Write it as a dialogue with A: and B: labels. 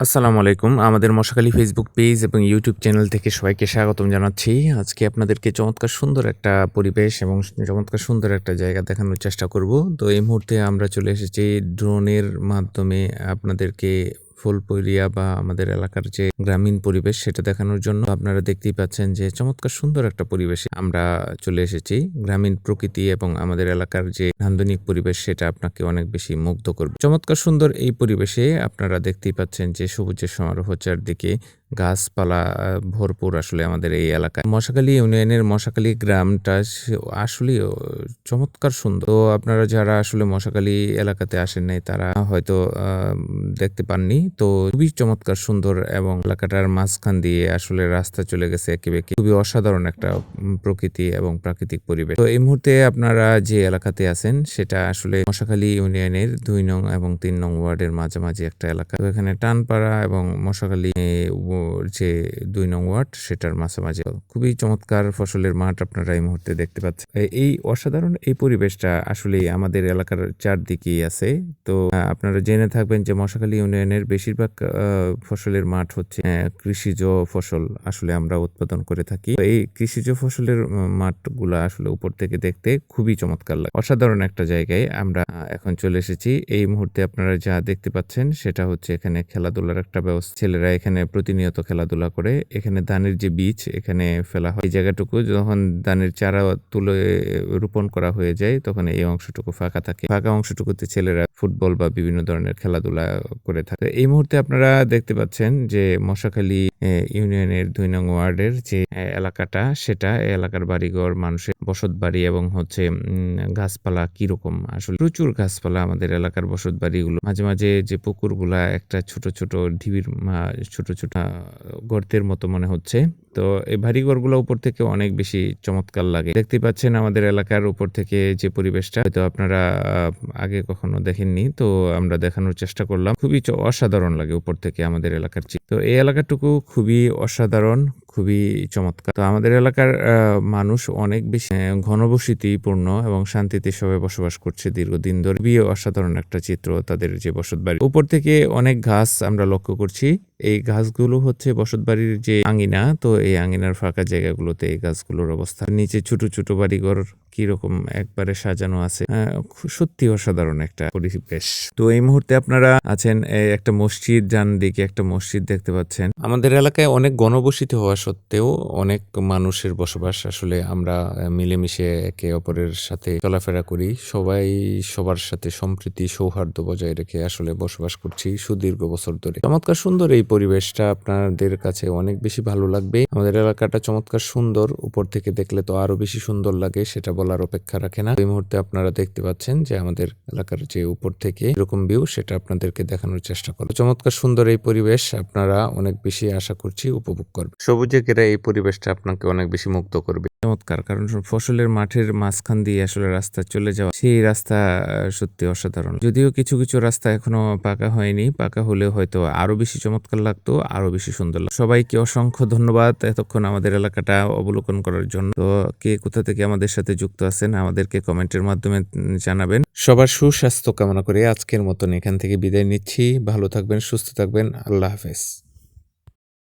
A: আসসালামু আলাইকুম। আমাদের মশাখালী ফেসবুক পেজ এবং ইউটিউব চ্যানেল থেকে সবাইকে স্বাগতম জানাচ্ছি। আজকে আপনাদেরকে চমৎকার সুন্দর একটা পরিবেশ এবং চমৎকার সুন্দর একটা জায়গা দেখানোর চেষ্টা করব। তো এই মুহূর্তে আমরা চলে এসেছি ড্রোনের মাধ্যমে আপনাদেরকে ফুলপরিয়া বা আমাদের এলাকার যে গ্রামীণ পরিবেশ সেটা দেখানোর জন্য আপনারা দেখতেই পাচ্ছেন যে চমৎকার সুন্দর একটা পরিবেশে আমরা চলে এসেছি। গ্রামীণ প্রকৃতি এবং আমাদের এলাকার যে নান্দনিক পরিবেশ সেটা আপনাকে অনেক বেশি মুগ্ধ করবে। চমৎকার সুন্দর এই পরিবেশে আপনারা দেখতেই পাচ্ছেন যে সবুজের সমারোহ চারদিকে গাছপালা ভরপুর আসলে আমাদের এই এলাকায়। মশাখালী ইউনিয়নের মশাখালী গ্রামটা আসলে চমৎকার সুন্দর। তো আপনারা যারা আসলে মশাখালী এলাকাতে আসেন নাই, তারা হয়তো দেখতে পাননি। তো খুবই চমৎকার সুন্দর এবং এলাকাটার মাঝখান দিয়ে আসলে রাস্তা চলে গেছে একেবারে খুবই অসাধারণ একটা প্রকৃতি এবং প্রাকৃতিক পরিবেশ। তো এই মুহূর্তে আপনারা যে এলাকাতে আছেন, সেটা আসলে মশাখালী ইউনিয়নের দুই নং এবং তিন নং ওয়ার্ডের মাঝামাঝি একটা এলাকা। তো এখানে টানপাড়া এবং মশাখালী যে দুই নং ওয়ার্ড, সেটার মাঝামাঝি। খুবই চমৎকার ফসলের মাঠ আপনারা এই মুহূর্তে দেখতে পাচ্ছেন। এই অসাধারণ এই পরিবেশটা আসলে আমাদের এলাকার চারদিকেই আছে। তো আপনারা জেনে থাকবেন যে মশাখালী ইউনিয়নের বেশিরভাগ ফসলের মাঠ হচ্ছে কৃষিজ ফসল আসলে আমরা উৎপাদন করে থাকি। এই কৃষিজ ফসলের মাঠগুলা আসলে উপর থেকে দেখতে খুবই চমৎকার লাগে। অসাধারণ একটা জায়গায় আমরা এখন চলে এসেছি। এই মুহূর্তে আপনারা যা দেখতে পাচ্ছেন, সেটা হচ্ছে এখানে খেলাধুলার একটা ব্যবস্থা। ছেলেরা এখানে প্রতিনিয়ত খেলাধুলা করে, এখানে ধানের যে বীজ এখানে ফেলা হয়, এই জায়গাটুকু যখন ধানের চারা তুলে রোপণ করা হয়ে যায়, তখন এই অংশটুকু ফাঁকা থাকে। ফাঁকা অংশটুকুতে ছেলেরা ফুটবল বা বিভিন্ন ধরনের খেলাধুলা করে থাকে। এই মুহূর্তে আপনারা দেখতে পাচ্ছেন যে মশাখালী ইউনিয়নের দুই নং ওয়ার্ডের যে এলাকাটা, সেটা এলাকার বাড়িঘর, মানুষের বসত বাড়ি এবং হচ্ছে গাছপালা কীরকম? আসলে প্রচুর গাছপালা আমাদের এলাকার বসত বাড়িগুলো। মাঝে মাঝে যে পুকুরগুলা একটা ছোট ছোট ঢিবির ছোট ছোট গর্তের মতো মনে হচ্ছে। তো এই ভারী ঘরগুলো উপর থেকে অনেক বেশি চমৎকার লাগে। দেখতে পাচ্ছেন আমাদের এলাকার উপর থেকে যে পরিবেশটা, হয়তো আপনারা আগে কখনো দেখেননি, তো আমরা দেখানোর চেষ্টা করলাম। খুবই অসাধারণ লাগে উপর থেকে আমাদের এলাকার। তো এই এলাকাটুকু খুবই অসাধারণ, খুবই চমৎকার। তো আমাদের এলাকার মানুষ অনেক বেশি ঘনবসতিপূর্ণ এবং শান্তিতে সবাই বসবাস করছে দীর্ঘদিন ধরে। অসাধারণ একটা চিত্র তাদের যে বসত বাড়ি উপর থেকে অনেক ঘাস আমরা লক্ষ্য করছি। এই গাছগুলো হচ্ছে বসত বাড়ির যে আঙিনা, তো এই আঙিনার ফাঁকা জায়গাগুলোতে এই গাছগুলোর অবস্থা। নিচে ছোট ছোট বাড়িঘর কীরকম একবারে সাজানো আছে সত্যি অসাধারণ একটা পরিবেশ। তো এই মুহূর্তে আপনারা আছেন একটা মসজিদ যান দিকে একটা মসজিদ দেখতে পাচ্ছেন। আমাদের এলাকায় অনেক গণবসতি হওয়া সত্ত্বেও অনেক মানুষের বসবাস আসলে আমরা মিলেমিশে একে অপরের সাথে চলাফেরা করি। সবাই সবার সাথে সম্প্রীতি, সৌহার্দ্য বজায় রেখে আসলে বসবাস করছি সুদীর্ঘ বছর ধরে। চমৎকার সুন্দর এই পরিবেশটা আপনাদের কাছে অনেক বেশি ভালো লাগবে। আমাদের এলাকাটা চমৎকার সুন্দর। উপর থেকে দেখলে তো আরও বেশি সুন্দর লাগে, সেটা বলার অপেক্ষা রাখে না। এই মুহূর্তে আপনারা দেখতে পাচ্ছেন যে আমাদের এলাকার যে উপর থেকে এরকম ভিউ সেটা আপনাদেরকে দেখানোর চেষ্টা করব। চমৎকার সুন্দর এই পরিবেশ আপনারা অনেক বেশি আশা করছি উপভোগ করবে সবুজে ঘেরা এই পরিবেশটা আপনাকে অনেক বেশি মুগ্ধ করবে। চমৎকার, কারণ ফসলের মাঠের মাঝখান দিয়ে আসলে রাস্তা চলে যাওয়া, সেই রাস্তা সত্যি অসাধারণ। যদিও কিছু কিছু রাস্তা এখনও পাকা হয়নি, পাকা হলেও হয়তো আরও বেশি চমৎকার লাগতো আরও বেশি সুন্দর লাগতো। সবাইকে অসংখ্য ধন্যবাদ এতক্ষণ আমাদের এলাকাটা অবলোকন করার জন্য। তো কে কোথা থেকে আমাদের সাথে যুক্ত আছেন আমাদেরকে কমেন্টের মাধ্যমে জানাবেন। সবার সুস্বাস্থ্য কামনা করে আজকের মতন এখান থেকে বিদায় নিচ্ছি। ভালো থাকবেন, সুস্থ থাকবেন। আল্লাহ হাফেজ।